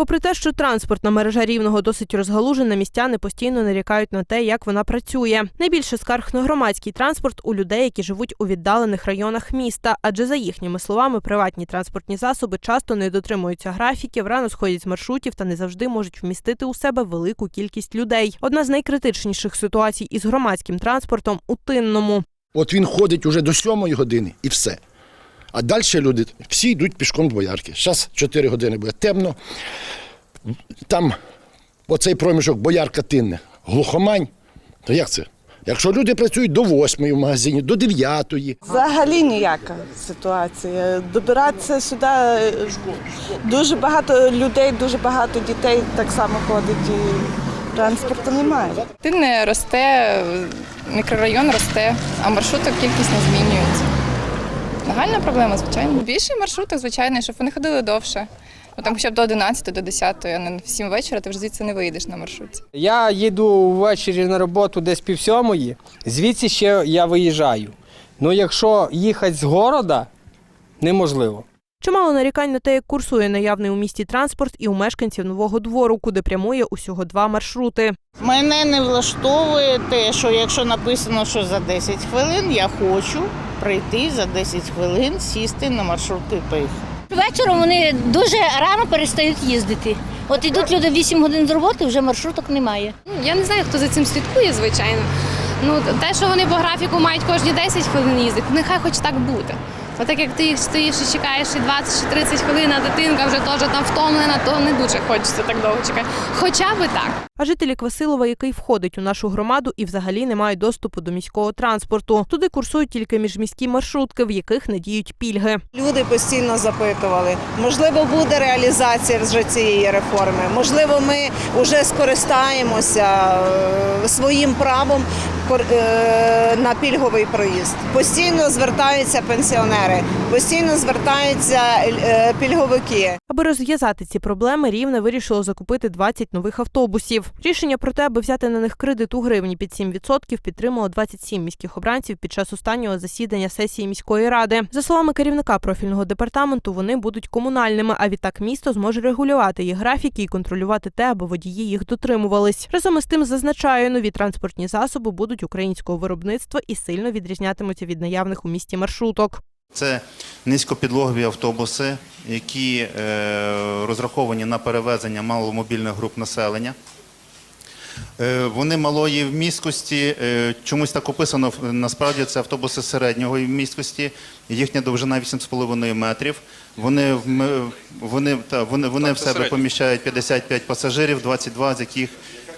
Попри те, що транспортна мережа рівного досить розгалужена, містяни постійно нарікають на те, як вона працює. Найбільше скарг на громадський транспорт у людей, які живуть у віддалених районах міста, адже за їхніми словами, приватні транспортні засоби часто не дотримуються графіків, рано сходять з маршрутів та не завжди можуть вмістити у себе велику кількість людей. Одна з найкритичніших ситуацій із громадським транспортом у тинному. От він ходить уже до сьомої години і все. А далі люди всі йдуть пішком до боярки. Зараз 4 години буде темно. Там оцей проміжок боярка тинне, глухомань. То як це? Якщо люди працюють до 8 в магазині, до 9. Взагалі ніяка ситуація. Добиратися сюди дуже багато людей, дуже багато дітей так само ходить і транспорту немає. Ти не росте, мікрорайон росте, а маршруток кількість не змінюється. Нагальна проблема, звичайно. Більше маршруток, звичайно, щоб вони ходили довше. Ну, там хоча б до 11, до 10, а не в 7 вечора ти вже звідси не вийдеш на маршрутці. Я їду ввечері на роботу десь пів сьомої, звідси ще я виїжджаю. Ну якщо їхати з города, неможливо. Чимало нарікань на те, як курсує наявний у місті транспорт і у мешканців нового двору, куди прямує усього два маршрути. Мене не влаштовує те, що якщо написано, що за 10 хвилин, я хочу прийти за 10 хвилин, сісти на маршрут і поїхати. Вечором вони дуже рано перестають їздити. От йдуть люди 8 годин з роботи, вже маршруток немає. Ну, Я не знаю, хто за цим слідкує, звичайно. Ну, те, що вони по графіку мають кожні 10 хвилин їздити, нехай хоч так буде. Бо так як ти їх стоїш і чекаєш і 20 чи 30 хвилин, а дитинка вже теж там втомлена, то не дуже хочеться так довго чекати. Хоча би так. А жителі Квасилова, який входить у нашу громаду, і взагалі не мають доступу до міського транспорту. Туди курсують тільки міжміські маршрутки, в яких не діють пільги. Люди постійно запитували, можливо, буде реалізація вже цієї реформи. Можливо, ми вже скористаємося е, своїм правом на пільговий проїзд. Постійно звертаються пенсіонери, постійно звертаються е, пільговики. Аби розв'язати ці проблеми, Рівне вирішило закупити 20 нових автобусів. Рішення про те, аби взяти на них кредит у гривні під 7%, підтримало 27 міських обранців під час останнього засідання сесії міської ради. За словами керівника профільного департаменту, вони будуть комунальними, а відтак місто зможе регулювати їх графіки і контролювати те, аби водії їх дотримувались. Разом із тим зазначає, нові транспортні засоби будуть українського виробництва і сильно відрізнятимуться від наявних у місті маршруток. Це низькопідлогові автобуси, які е, розраховані на перевезення маломобільних груп населення. Е, Вони малої вмісткості, е, чомусь так описано, насправді це автобуси середнього вмісткості, їхня довжина 8,5 метрів. Вони, вони, та, вони, вони в себе поміщають 55 пасажирів, 22 з яких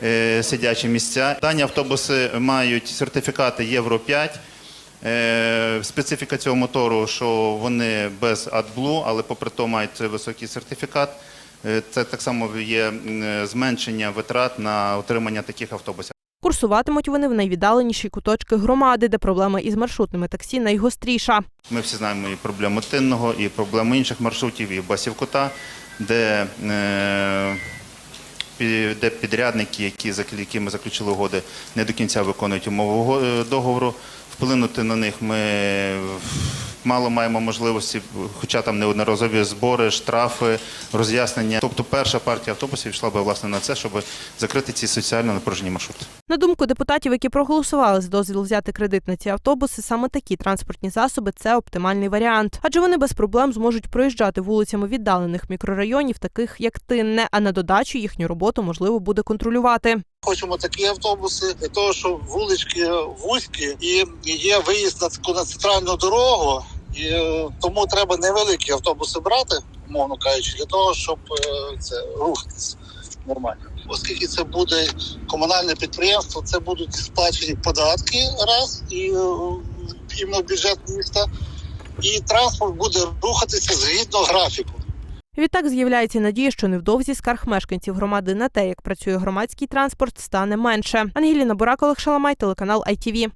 е, сидячі місця. Дані автобуси мають сертифікати Євро 5. Е, Специфіка цього мотору, що вони без AdBlue, але попри то мають цей високий сертифікат. Е, Це так само є зменшення витрат на утримання таких автобусів. Курсуватимуть вони в найвіддаленіші куточки громади, де проблема із маршрутними таксі найгостріша. Ми всі знаємо і проблему тинного, і проблему інших маршрутів, і басів кота, де, е, де підрядники, які, якими заключили угоди, не до кінця виконують умови договору. Вплинути на них ми мало маємо можливості, хоча там неодноразові збори, штрафи, роз'яснення. Тобто перша партія автобусів йшла би власне на це, щоб закрити ці соціально напружені маршрути. На думку депутатів, які проголосували за дозвіл взяти кредит на ці автобуси, саме такі транспортні засоби це оптимальний варіант, адже вони без проблем зможуть проїжджати вулицями віддалених мікрорайонів, таких як Тинне, а на додачу їхню роботу можливо буде контролювати. Хочемо такі автобуси для того, що вулички вузькі і є виїзд на на центральну дорогу, і е, тому треба невеликі автобуси брати, умовно кажучи, для того, щоб е, це рухатися нормально. Оскільки це буде комунальне підприємство, це будуть сплачені податки раз і е, іменно бюджет міста, і транспорт буде рухатися згідно графіку. Відтак з'являється надія, що невдовзі скарг мешканців громади на те, як працює громадський транспорт, стане менше. Ангеліна Бурак, Олег Шаламай, телеканал ITV.